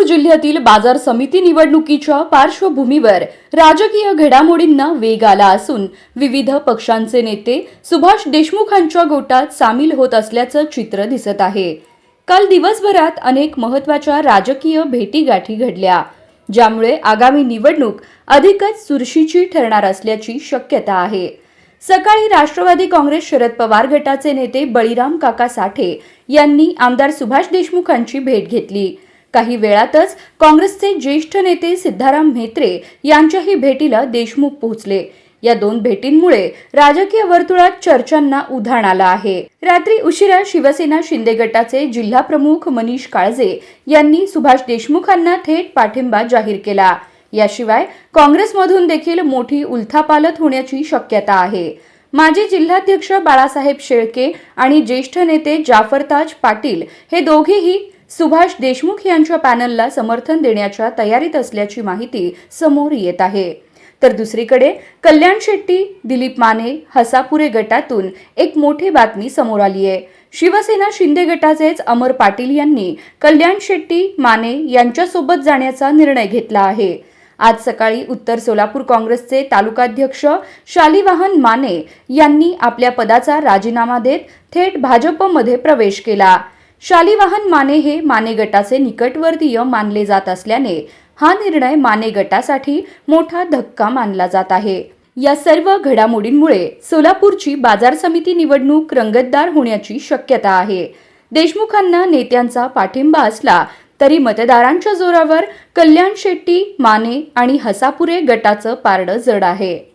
सोलापूर जिल्ह्यातील बाजार समिती निवडणुकीच्या पार्श्वभूमीवर राजकीय घडामोडींना वेग आला असून विविध पक्षांचे नेते सुभाष देशमुखांच्या गोटात सामील होत असल्याचं चित्र दिसत आहे. काल दिवसभरात अनेक महत्त्वाच्या राजकीय भेटीगाठी घडल्या ज्यामुळे आगामी निवडणूक अधिकच चुरशीची ठरणार असल्याची शक्यता आहे. सकाळी राष्ट्रवादी काँग्रेस शरद पवार गटाचे नेते बळीराम काका साठे यांनी आमदार सुभाष देशमुखांची भेट घेतली. काही वेळातच काँग्रेसचे ज्येष्ठ नेते सिद्धाराम म्हेत्रे यांच्याही भेटीला देशमुख पोहोचले. या दोन भेटींमुळे राजकीय वर्तुळात चर्चांना उधाण आलं आहे. रात्री उशिरा शिवसेना शिंदे गटाचे जिल्हा प्रमुख मनीष काळजे यांनी सुभाष देशमुखांना थेट पाठिंबा जाहीर केला. याशिवाय काँग्रेसमधून देखील मोठी उलथापालत होण्याची शक्यता आहे. माजी जिल्हाध्यक्ष बाळासाहेब शेळके आणि ज्येष्ठ नेते जाफरताज पाटील हे दोघेही सुभाष देशमुख यांच्या पॅनलला समर्थन देण्याच्या तयारीत असल्याची माहिती समोर येत आहे. तर दुसरीकडे कल्याण शेट्टी दिलीप माने हसापुरे गटातून एक मोठी बातमी समोर आली आहे. शिवसेना शिंदे गटाचेच अमर पाटील यांनी कल्याण शेट्टी माने यांच्यासोबत जाण्याचा निर्णय घेतला आहे. आज सकाळी उत्तर सोलापूर काँग्रेसचे तालुकाध्यक्ष शालिवाहन माने यांनी आपल्या पदाचा राजीनामा देत थेट भाजपमध्ये प्रवेश केला. शालिवाहन माने हे माने गटाचे निकटवर्तीय मानले जात असल्याने हा निर्णय माने गटासाठी मोठा धक्का मानला जात आहे. या सर्व घडामोडींमुळे सोलापूरची बाजार समिती निवडणूक रंगतदार होण्याची शक्यता आहे. देशमुखांना नेत्यांचा पाठिंबा असला तरी मतदारांच्या जोरावर कल्याण शेट्टी माने आणि हसापुरे गटाचं पारडं जड आहे.